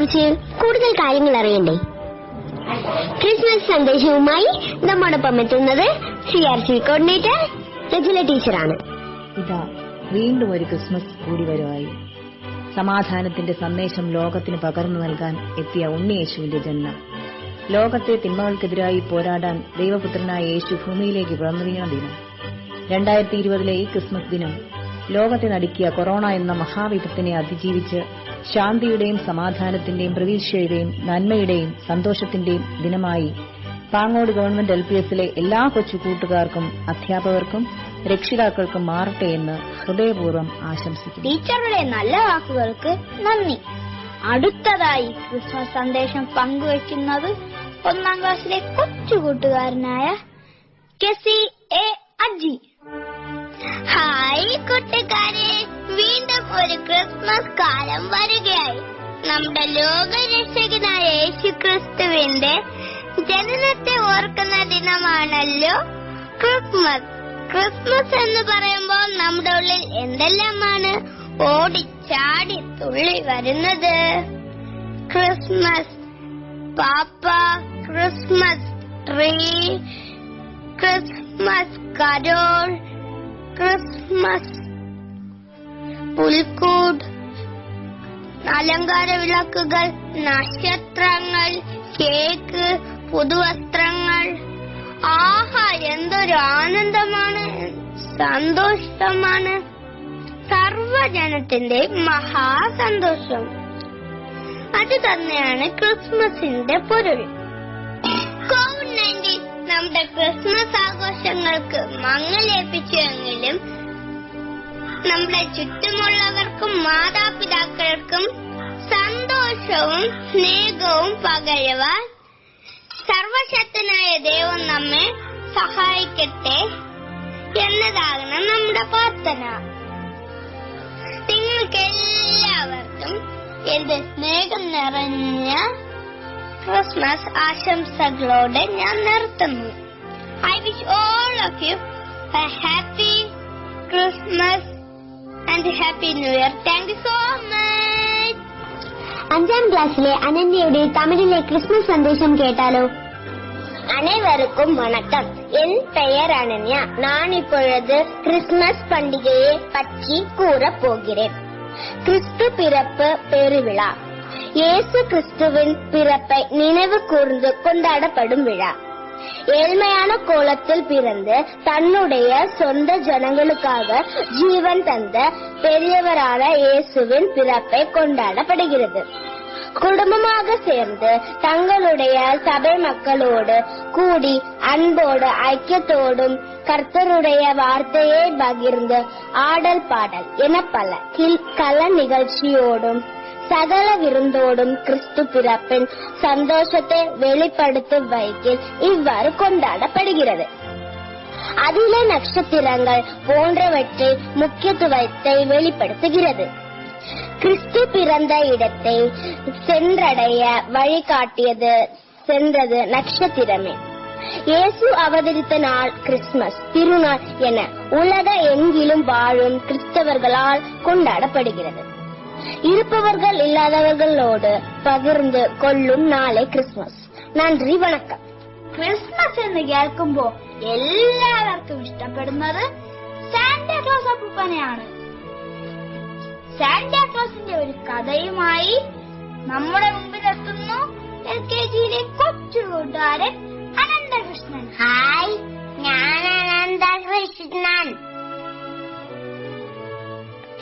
കുറിച്ച് കൂടുതൽ കാര്യങ്ങൾ അറിയണ്ടേ? ക്രിസ്മസ് സന്ദേശവുമായി നമ്മോടൊപ്പം എത്തുന്നത് C R C coordinator Rajala ടീച്ചറാണ്. ഇതാ വീണ്ടും ഒരു ക്രിസ്മസ് കൂടി വരുവായി. സമാധാനത്തിന്റെ സന്ദേശം ലോകത്തിന് പകർന്നു നൽകാൻ എത്തിയ ഉണ്ണിയേശുവിന്റെ ജന്മം. ലോകത്തെ തിന്മകൾക്കെതിരായി പോരാടാൻ ദൈവപുത്രനായ യേശു ഭൂമിയിലേക്ക് പിറന്നുവീണ ദിനം. രണ്ടായിരത്തി ഇരുപതിലെ ഈ ക്രിസ്മസ് ദിനം ലോകത്തെ നടുക്കിയ കൊറോണ എന്ന മഹാവിപത്തിനെ അതിജീവിച്ച് ശാന്തിയുടെയും സമാധാനത്തിന്റെയും പ്രതീക്ഷയുടെയും നന്മയുടെയും സന്തോഷത്തിന്റെയും ദിനമായി. പാങ്ങോട് ഗവൺമെന്റ് എൽ പി എസിലെ എല്ലാ കൊച്ചു കൂട്ടുകാർക്കും അധ്യാപകർക്കും രക്ഷിതാക്കൾക്കും മാറട്ടെ എന്ന് ഹൃദയപൂർവം ആശംസിക്കുന്നു. ടീച്ചറുടെ നല്ല വാക്കുകൾക്ക് നന്ദി. അടുത്തതായി ക്രിസ്മസ് സന്ദേശം പങ്കുവയ്ക്കുന്നത് ഒന്നാം ക്ലാസ്സിലെ കൊച്ചു കൂട്ടുകാരനായ കെസി എ അജി. ഹായ് കൂട്ടുകാരെ. വീണ്ടും ഒരു ക്രിസ്മസ് കാലം വരികയായി. നമ്മുടെ ലോകരക്ഷകനായ യേശു ക്രിസ്തുവിന്റെ ജനനത്തെ ഓർക്കുന്ന ദിനമാണല്ലോ ക്രിസ്മസ്. ക്രിസ്മസ് എന്ന് പറയുമ്പോൾ നമ്മുടെ ഉള്ളിൽ എന്തെല്ലാമാണ്? ചാടി തുള്ളി വരുന്നത്. ക്രിസ്മസ് പാപ്പ Christmas tree Christmas carol Christmas പുൽക്കൂട് അലങ്കാര വിളക്കുകൾ നക്ഷത്രങ്ങൾ കേക്ക് പുതുവസ്ത്രങ്ങൾ. ആഹാ എന്തൊരു ആനന്ദമാണ്. സന്തോഷമാണ്. സർവജനത്തിന്റെ മഹാസന്തോഷം. അത് തന്നെയാണ് ക്രിസ്മസിന്റെ പൊരുൾ. കോവിഡ് നയന്റീൻ നമ്മുടെ ക്രിസ്മസ് ആഘോഷങ്ങൾക്ക് മങ്ങലേൽപ്പിച്ചുവെങ്കിലും നമ്മുടെ ചുറ്റുമുള്ളവർക്കും മാതാപിതാക്കൾക്കും സന്തോഷവും സ്നേഹവും പകരുവാൻ സർവശക്തനായ ദൈവം നമ്മെ സഹായിക്കട്ടെ എന്നതാകണം നമ്മുടെ പ്രാർത്ഥന. നിങ്ങൾക്ക് എല്ലാവർക്കും എന്റെ സ്നേഹം നിറഞ്ഞ ക്രിസ്മസ് ആശംസകളോടെ ഞാൻ നിർത്തുന്നു. I wish all of you a happy Christmas and happy new year thank you so much அஞ்சாம் கிளாஸிலே அனன்யாவுடைய தமிழிலே கிறிஸ்துமஸ் சந்தேஷம் கேட்டாலோ அனைவருக்கும் வணக்கம் என் பெயர் அனன்யா நான் இப்பொழுது கிறிஸ்துமஸ் பண்டிகையை பற்றி கூற போகிறேன் கிறிஸ்து பிறப்பு பெருவிழா இயேசு கிறிஸ்துவின் பிறப்பை நினைவு கூர்ந்து கொண்டாடப்படும் விழா ஏழ்மையான கோலத்தில் பிறந்து தன்னுடைய சொந்த ஜனங்களுக்காக ஜீவன் தந்த பெரியவரான இயேசுவின் பிறப்பை கொண்டாடப்படுகிறது. குடும்பமாக சேர்ந்து தங்களுடைய சபை மக்களோடு கூடி அன்போடு ஐக்கியத்தோடும் கர்த்தருடைய வார்த்தையை பகிர்ந்து ஆடல் பாடல் என பல கல நிகழ்ச்சியோடும் சகல விருந்தோடும் கிறிஸ்து பிறப்பின் சந்தோஷத்தை வெளிப்படுத்தும் வகையில் இவ்வாறு கொண்டாடப்படுகிறது. அதிலே நட்சத்திரங்கள் போன்றவற்றை முக்கியத்துவத்தை வெளிப்படுத்துகிறது. கிறிஸ்து பிறந்த இடத்தை சென்றடைய வழிகாட்டியது சென்றது நட்சத்திரமே. இயேசு அவதரித்த நாள் கிறிஸ்துமஸ் திருநாள் என உலக எங்கிலும் வாழும் கிறிஸ்தவர்களால் கொண்டாடப்படுகிறது. இருப்பவர்கள் இல்லாதவர்களோடு பகிர்ந்து கொள்ளும் நாளே கிறிஸ்துமஸ் നന്ദി വണക്കം ക്രിസ്മസ് എന്ന് കേൾക്കുമ്പോ എല്ലാവർക്കും ഇഷ്ടപ്പെടുന്നത് സാന്റാക്ലോസ് അപ്പൂപ്പനെയാണ് സാന്റാക്ലോസിന്റെ ഒരു കഥയുമായി നമ്മുടെ മുമ്പിലെത്തുന്നു എൽ കെ ജിയിലെ കൊച്ചു കൂട്ടുകാരൻ അനന്തകൃഷ്ണൻ ഹായ് ഞാൻ അനന്തകൃഷ്ണൻ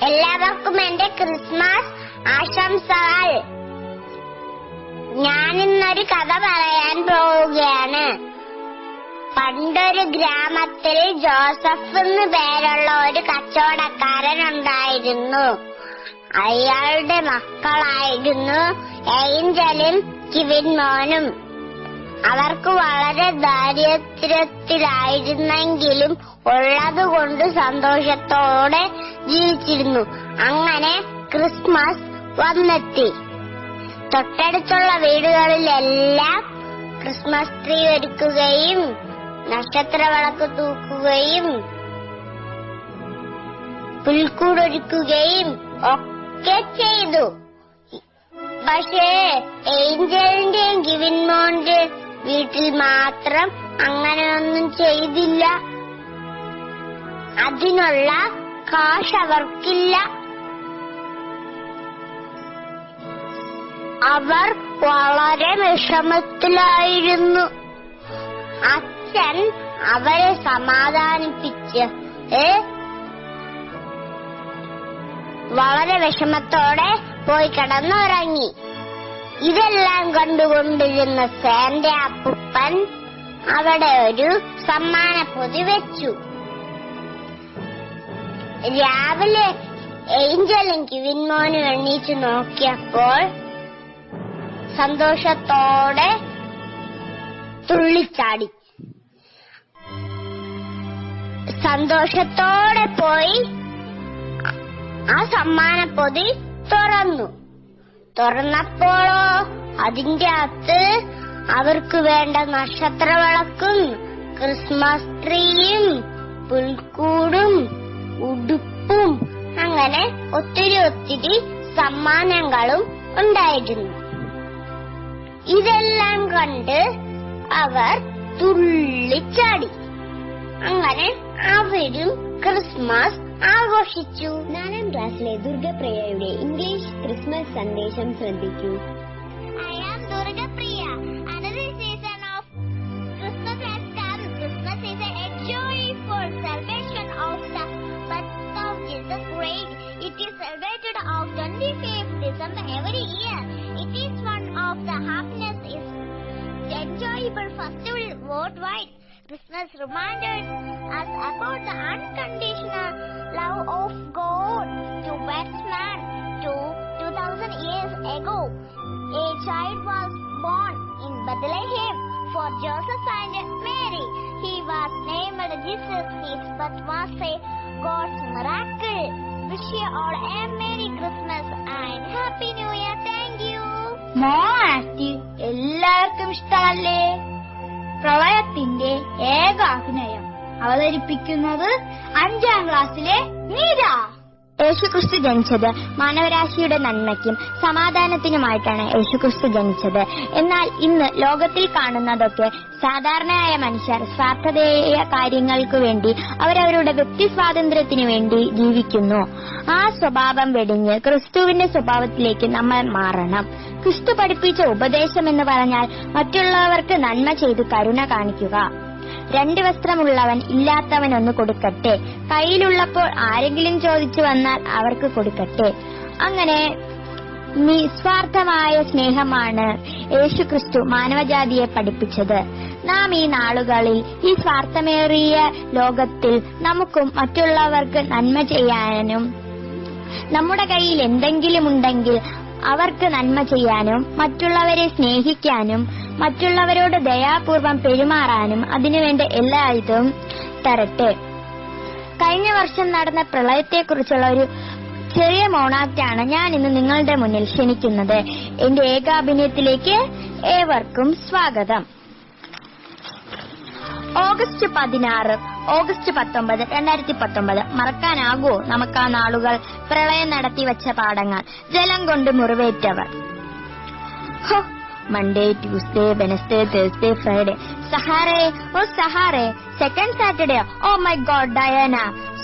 എല്ലാവർക്കും എന്റെ ക്രിസ്മസ് ആശംസകൾ. ഞാൻ ഞാനിന്നൊരു കഥ പറയാൻ പോവുകയാണ്. പണ്ടൊരു ഗ്രാമത്തിൽ ജോസഫ് എന്ന് പേരുള്ള ഒരു കച്ചവടക്കാരൻ ഉണ്ടായിരുന്നു. അയാളുടെ മക്കളായിരുന്നു ഏഞ്ചലും കിവിൻമോനും. അവർക്ക് വളരെ ദാരിദ്ര്യത്തിലായിരുന്നെങ്കിലും ഉള്ളതുകൊണ്ട് സന്തോഷത്തോടെ ജീവിച്ചിരുന്നു. അങ്ങനെ ക്രിസ്മസ് വന്നെത്തി. തൊട്ടടുത്തുള്ള വീടുകളിലെല്ലാം ക്രിസ്മസ് ട്രീ ഒരുക്കുകയും നക്ഷത്ര വിളക്ക് തൂക്കുകയും പുൽക്കൂടൊരുക്കുകയും ഒക്കെ ചെയ്തു. പക്ഷേ ഏഞ്ചലിന്റെയും ഗിവിൻമോന്റെ വീട്ടിൽ മാത്രം അങ്ങനെയൊന്നും ചെയ്തില്ല. അതിനുള്ള കാശ് അവർക്കില്ല. അവർ വളരെ വിഷമത്തിലായിരുന്നു. അച്ഛൻ അവരെ സമാധാനിപ്പിച്ച് ഏ? വളരെ വിഷമത്തോടെ പോയി കിടന്നുറങ്ങി. ഇതെല്ലാം കണ്ടുകൊണ്ടിരുന്ന സാന്റെ അപ്പുപ്പൻ അവിടെ ഒരു സമ്മാന പൊതി വെച്ചു. രാവിലെ ഏഞ്ചലും കിവിൻമോനും എണ്ണീച്ചു നോക്കിയപ്പോൾ സന്തോഷത്തോടെ തുള്ളിച്ചാടി. സന്തോഷത്തോടെ പോയി ആ സമ്മാന പൊതി തുറന്നു. തുറന്നപ്പോഴോ അതിന്റെ അകത്ത് അവർക്ക് വേണ്ട നക്ഷത്ര വിളക്കും ക്രിസ്മസ് ട്രീയും പുൽക്കൂടും ഉടുപ്പും അങ്ങനെ ഒത്തിരി ഒത്തിരി സമ്മാനങ്ങളും ഉണ്ടായിരുന്നു. ഇതെല്ലാം കണ്ട് അവർ തുള്ളിച്ചാടി. അങ്ങനെ അവരും ക്രിസ്മസ് ആഘോഷിച്ചു നാലാം ക്ലാസ്സിലെ ദുർഗപ്രിയയുടെ ഇംഗ്ലീഷ് ക്രിസ്മസ് സന്ദേശം ശ്രദ്ധിക്കൂ I am Durga Priya. Another season of Christmas has come. Christmas is a joyful celebration of the birth of Jesus Christ. It is celebrated on 25th December every year. It is one of the happiness is enjoyable festival worldwide. Christmas reminded us about the unconditional love of God towards man. To 2000 years ago, a child was born in Bethlehem for Joseph and Mary. He was named Jesus. His birth was a God's miracle. Wish you all a Merry Christmas and Happy New Year. Thank you. മോണാക്ടി എല്ലാവർക്കും ഇഷ്ടമല്ലേ പ്രളയത്തിന്റെ ഏക അഭിനയം അവതരിപ്പിക്കുന്നത് അഞ്ചാം ക്ലാസ്സിലെ നീര യേശുക്രിസ്തു ജനിച്ചത് മാനവരാശിയുടെ നന്മയ്ക്കും സമാധാനത്തിനുമായിട്ടാണ് യേശുക്രിസ്തു ജനിച്ചത്. എന്നാൽ ഇന്ന് ലോകത്തിൽ കാണുന്നതൊക്കെ സാധാരണയായ മനുഷ്യർ സ്വാർത്ഥതയായ കാര്യങ്ങൾക്ക് വേണ്ടി അവരവരുടെ വ്യക്തി സ്വാതന്ത്ര്യത്തിനു വേണ്ടി ജീവിക്കുന്നു. ആ സ്വഭാവം വെടിഞ്ഞ് ക്രിസ്തുവിന്റെ സ്വഭാവത്തിലേക്ക് നമ്മൾ മാറണം. ക്രിസ്തു പഠിപ്പിച്ച ഉപദേശം എന്ന് പറഞ്ഞാൽ മറ്റുള്ളവർക്ക് നന്മ ചെയ്ത് കരുണ കാണിക്കുക. രണ്ട് വസ്ത്രമുള്ളവൻ ഇല്ലാത്തവൻ ഒന്ന് കൊടുക്കട്ടെ. കയ്യിലുള്ളപ്പോൾ ആരെങ്കിലും ചോദിച്ചു വന്നാൽ അവർക്ക് കൊടുക്കട്ടെ. അങ്ങനെ നിസ്വാർത്ഥമായ സ്നേഹമാണ് യേശുക്രിസ്തു മാനവജാതിയെ പഠിപ്പിച്ചത്. നാം ഈ നാളുകളിൽ ഈ സ്വാർത്ഥമേറിയ ലോകത്തിൽ നമുക്കും മറ്റുള്ളവർക്ക് നന്മ ചെയ്യാനും നമ്മുടെ കയ്യിൽ എന്തെങ്കിലും ഉണ്ടെങ്കിൽ അവർക്ക് നന്മ ചെയ്യാനും മറ്റുള്ളവരെ സ്നേഹിക്കാനും മറ്റുള്ളവരോട് ദയാപൂർവം പെരുമാറാനും അതിനുവേണ്ട എല്ലാ തരട്ടെ. കഴിഞ്ഞ വർഷം നടന്ന പ്രളയത്തെക്കുറിച്ചുള്ള ഒരു ചെറിയ മോണാക്റ്റാണ് ഞാൻ ഇന്ന് നിങ്ങളുടെ മുന്നിൽ ക്ഷണിക്കുന്നത്. എന്റെ ഏകാഭിനയത്തിലേക്ക് ഏവർക്കും സ്വാഗതം. ഓഗസ്റ്റ് പതിനാറ് ഓഗസ്റ്റ് പത്തൊമ്പത് രണ്ടായിരത്തി പത്തൊമ്പത് മറക്കാനാകോ നമുക്ക് ആ നാളുകൾ പ്രളയം നടത്തി വെച്ച പാടങ്ങൾ ജലം കൊണ്ട് മുറിവേറ്റവർ. Monday Tuesday Wednesday Thursday Friday സഹാറേ ഓ സഹാറേ second Saturday oh my God Diana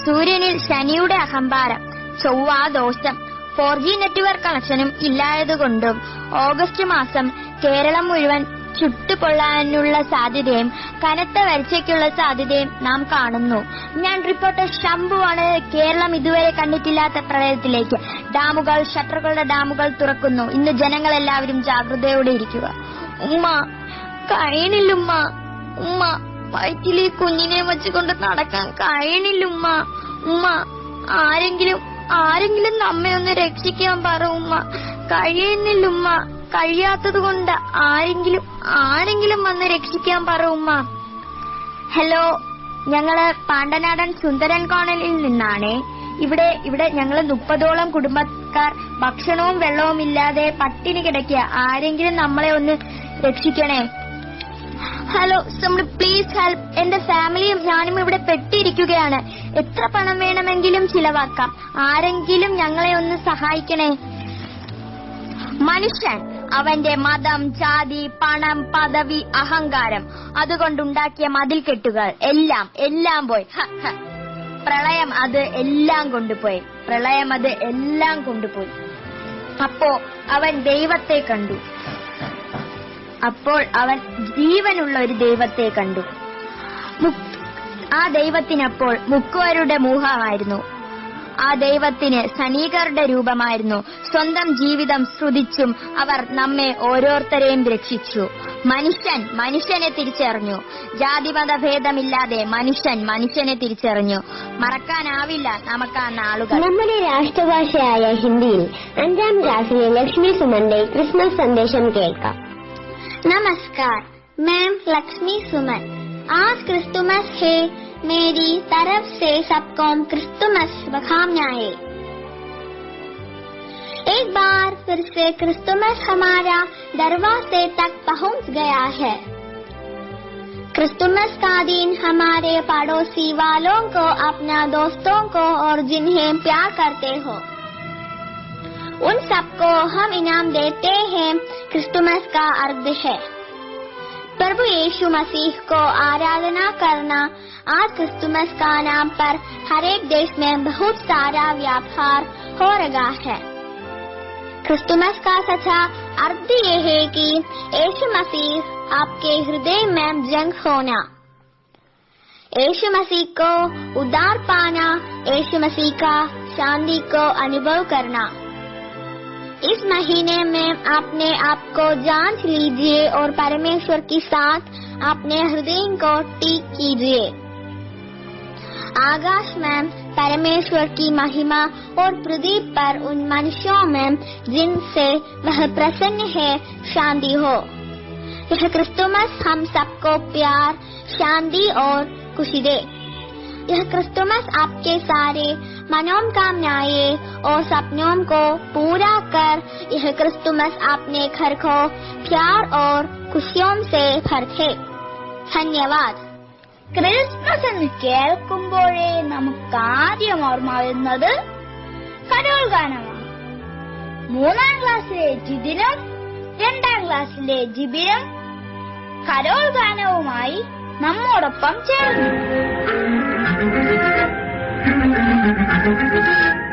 സൂര്യനിൽ ശനിയുടെ അഹംഭാരം ചൊവ്വ ദോഷം. ഫോർ ജി നെറ്റ്വർക്ക് കണക്ഷനും ഇല്ലായതുകൊണ്ടും. ഓഗസ്റ്റ് മാസം കേരളം മുഴുവൻ ചുട്ടുപൊള്ളാനുള്ള സാധ്യതയും കനത്ത വരച്ചയ്ക്കുള്ള സാധ്യതയും നാം കാണുന്നു. ഞാൻ റിപ്പോർട്ടർ ശംഭുവാണ് കേരളം ഇതുവരെ കണ്ടിട്ടില്ലാത്ത പ്രളയത്തിലേക്ക്. ഡാമുകൾ ഷട്ടറുകളുടെ ഡാമുകൾ തുറക്കുന്നു. ഇന്ന് ജനങ്ങളെല്ലാവരും ജാഗ്രതയോടെ ഇരിക്കുക. ഉമ്മ കഴിയണില്ലുമ്മ ഉമ്മ. വയറ്റിലെ കുഞ്ഞിനെ വെച്ചുകൊണ്ട് നടക്കാൻ കഴിയണില്ലുമ്മ ഉമ്മ. ആരെങ്കിലും ആരെങ്കിലും നമ്മെ ഒന്ന് രക്ഷിക്കാൻ പറ ഉമ്മ. കഴിയുന്നില്ലുമ്മ കഴിയാത്തത് കൊണ്ട് ആരെങ്കിലും ആരെങ്കിലും വന്ന് രക്ഷിക്കാൻ പറ ഉമ്മ. ഹലോ ഞങ്ങൾ പാണ്ടനാടൻ സുന്ദരൻ കോണലിൽ നിന്നാണ്. ഇവിടെ ഇവിടെ ഞങ്ങൾ മുപ്പതോളം കുടുംബക്കാർ ഭക്ഷണവും വെള്ളവും ഇല്ലാതെ പട്ടിണി കിടക്കുക. ആരെങ്കിലും നമ്മളെ ഒന്ന് രക്ഷിക്കണേ. ഹലോ somebody പ്ലീസ് ഹെൽപ്പ് എന്റെ ഫാമിലിയും ഞാനും ഇവിടെ പെട്ടിരിക്കുകയാണ്. എത്ര പണം വേണമെങ്കിലും ചിലവാക്കാം. ആരെങ്കിലും ഞങ്ങളെ ഒന്ന് സഹായിക്കണേ. മനുഷ്യൻ അവന്റെ മതം ജാതി പണം പദവി അഹങ്കാരം. അതുകൊണ്ടുണ്ടാക്കിയ മതിൽക്കെട്ടുകൾ എല്ലാം എല്ലാം പോയി. പ്രളയം അത് എല്ലാം കൊണ്ടുപോയി. പ്രളയം അത് എല്ലാം കൊണ്ടുപോയി. അപ്പോ അവൻ ദൈവത്തെ കണ്ടു. അപ്പോൾ അവൻ ജീവനുള്ള ഒരു ദൈവത്തെ കണ്ടു. ആ ദൈവത്തിനപ്പോൾ മുക്കുവരുടെ മൂഹമായിരുന്നു ആ ദൈവത്തിന് സനീകരുടെ രൂപമായിരുന്നു സ്വന്തം ജീവിതം ശ്രുതിച്ചും അവർ നമ്മെ ഓരോരുത്തരെയും രക്ഷിച്ചു മനുഷ്യൻ മനുഷ്യനെ തിരിച്ചറിഞ്ഞു ജാതിമത ഭേദമില്ലാതെ മനുഷ്യൻ മനുഷ്യനെ തിരിച്ചറിഞ്ഞു മറക്കാനാവില്ല നമുക്ക് ആ നാളുകൾ നമ്മുടെ രാഷ്ട്രഭാഷയായ ഹിന്ദിയിൽ അഞ്ചാം ക്ലാസ്സിലെ ലക്ഷ്മി സുമന്റെ ക്രിസ്മസ് സന്ദേശം കേൾക്കാം नमस्कार मैं लक्ष्मी सुमन आज क्रिस्तमस है मेरी तरफ़ से सबको क्रिस्तमस शुभकामनाएँ एक बार फिर से क्रिस्तमस हमारा दरवाजे तक पहुँच गया है। क्रिस्तमस का दिन हमारे पड़ोसी वालों को, अपना दोस्तों को और जिन्हें प्यार करते हो। उन सबको हम इनाम देते हैं। क्रिस्टमस का अर्थ है। प्रभु यीशु मसीह को आराधना करना। आज क्रिस्टमस का नाम पर हर एक देश में बहुत सारा व्यापार हो रहा है। क्रिस्टमस का सच्चा अर्थ ये है कि यीशु मसीह आपके हृदय में जंग होना। यीशु मसीह को उदार पाना, यीशु मसीह का शांति को अनुभव करना। इस महीने में आपने आप को जाँच लीजिए और परमेश्वर के साथ अपने हृदय को ठीक कीजिए। आकाश में परमेश्वर की महिमा और पृथ्वी पर उन मनुष्यों में जिनसे वह प्रसन्न है, शांति हो। यह क्रिस्तमस हम सबको प्यार, शांति और खुशी दे। यह क्रिस्तमस आपके सारे मनोकामनाएं और सपनों को पूरा कर यह क्रिस्तमस अपने घर को प्यार और खुशियों से भर दे ധന്യവാദ് ക്രിസ്മസ് എന്ന് കേൾക്കുമ്പോഴേ നമുക്ക് ആദ്യം ഓർമ്മ വരുന്നത് കരോൾ ഗാനമാണ് മൂന്നാം ക്ലാസ്സിലെ ജിതിനും രണ്ടാം ക്ലാസ്സിലെ ജിബിനും കരോൾ ഗാനവുമായി നമ്മോടൊപ്പം ചേർന്നു Thank you.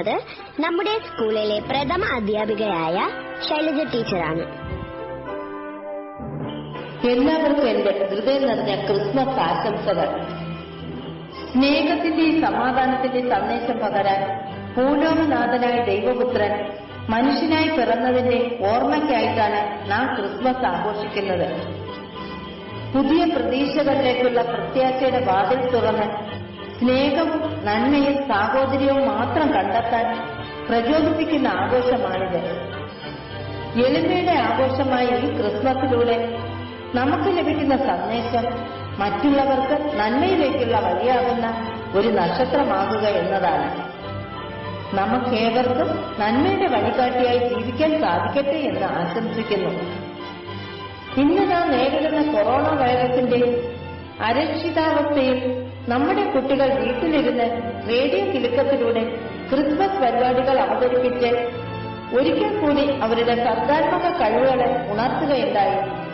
നേരുന്നത് നമ്മുടെ സ്കൂളിലെ പ്രഥമ അധ്യാപികയായ ശൈലജ ടീച്ചറാണ്. എല്ലാവർക്കും എന്റെ ഹൃദയം നിറഞ്ഞ ക്രിസ്മസ് ആശംസകൾ. സ്നേഹത്തിന്റെയും സമാധാനത്തിന്റെയും സന്ദേശം പകരാൻ ഭൂലോകനാഥനായ ദൈവപുത്രൻ മനുഷ്യനായി പിറന്നതിന്റെ ഓർമ്മയ്ക്കായിട്ടാണ് നാം ക്രിസ്മസ് ആഘോഷിക്കുന്നത്. പുതിയ പ്രതീക്ഷകളിലേക്കുള്ള പ്രത്യാശയുടെ വാതിൽ തുറന്ന് സ്നേഹവും നന്മയും സാഹോദര്യവും മാത്രം കണ്ടെത്താൻ പ്രചോദിപ്പിക്കുന്ന ആഘോഷമാണിത്. എളിമയുടെ ആഘോഷമായ ഈ ക്രിസ്മസിലൂടെ നമുക്ക് ലഭിക്കുന്ന സന്ദേശം മറ്റുള്ളവർക്ക് നന്മയിലേക്കുള്ള വഴിയാകുന്ന ഒരു നക്ഷത്രമാകുക എന്നതാണ്. നമുക്കേവർക്കും നന്മയുടെ വഴികാട്ടിയായി ജീവിക്കാൻ സാധിക്കട്ടെ എന്ന് ആശംസിക്കുന്നു. ഇന്ന് നാം നേരിടുന്ന കൊറോണ വൈറസിന്റെ അരക്ഷിതാവസ്ഥയിൽ നമ്മുടെ കുട്ടികൾ വീട്ടിലിരുന്ന് റേഡിയോ കിലുക്കത്തിലൂടെ ക്രിസ്മസ് പരിപാടികൾ അവതരിപ്പിച്ച് ഒരിക്കൽ കൂടി അവരുടെ സർഗാത്മക കഴിവുകളെ ഉണർത്തുകയുണ്ടായി.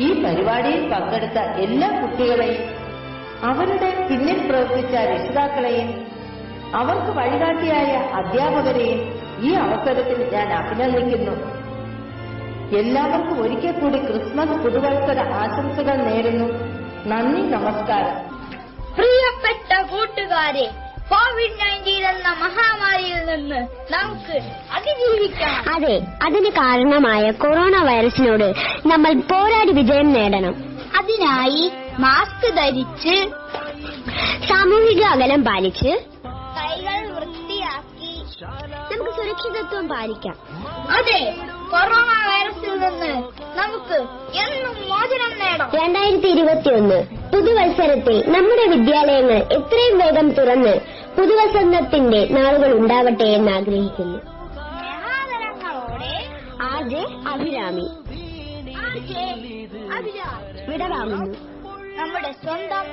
ഈ പരിപാടിയിൽ പങ്കെടുത്ത എല്ലാ കുട്ടികളെയും അവരുടെ പിന്നിൽ പ്രവർത്തിച്ച രക്ഷിതാക്കളെയും അവർക്ക് വഴികാട്ടിയായ അധ്യാപകരെയും ഈ അവസരത്തിൽ ഞാൻ അഭിനന്ദിക്കുന്നു. എല്ലാവർക്കും ഒരിക്കൽ കൂടി ക്രിസ്മസ് പുതുവത്സര ആശംസകൾ നേരുന്നു. നന്ദി നമസ്കാരം. പ്രിയപ്പെട്ട കൂട്ടുകാരെ കോവിഡ് നയന്റീൻ എന്ന മഹാമാരിയിൽ നിന്ന് നമുക്ക് അതിജീവിക്കാം. അതെ അതിന് കാരണമായ കൊറോണ വൈറസിനോട് നമ്മൾ പോരാടി വിജയം നേടണം. അതിനായി മാസ്ക് ധരിച്ച് സാമൂഹിക അകലം പാലിച്ച് കൈകൾ വൃത്തിയാക്കി നമുക്ക് സുരക്ഷിതത്വം പാലിക്കാം. അതെ കൊറോണ വൈറസിൽ നിന്ന് നമുക്ക് എന്നും മോചനം നേടാം രണ്ടായിരത്തി ഇരുപത്തിയൊന്ന് പുതുവത്സരത്തിൽ നമ്മുടെ വിദ്യാലയങ്ങൾ എത്രയും വേഗം തുറന്ന് പുതുവസന്തത്തിന്റെ നാളുകൾ ഉണ്ടാവട്ടെ എന്ന് ആഗ്രഹിക്കുന്നു. അഭിരാമി. വിടവാങ്ങുന്നു. നമ്മുടെ സ്വന്തം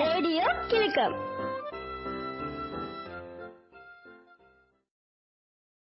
റേഡിയോ കിലുക്കം.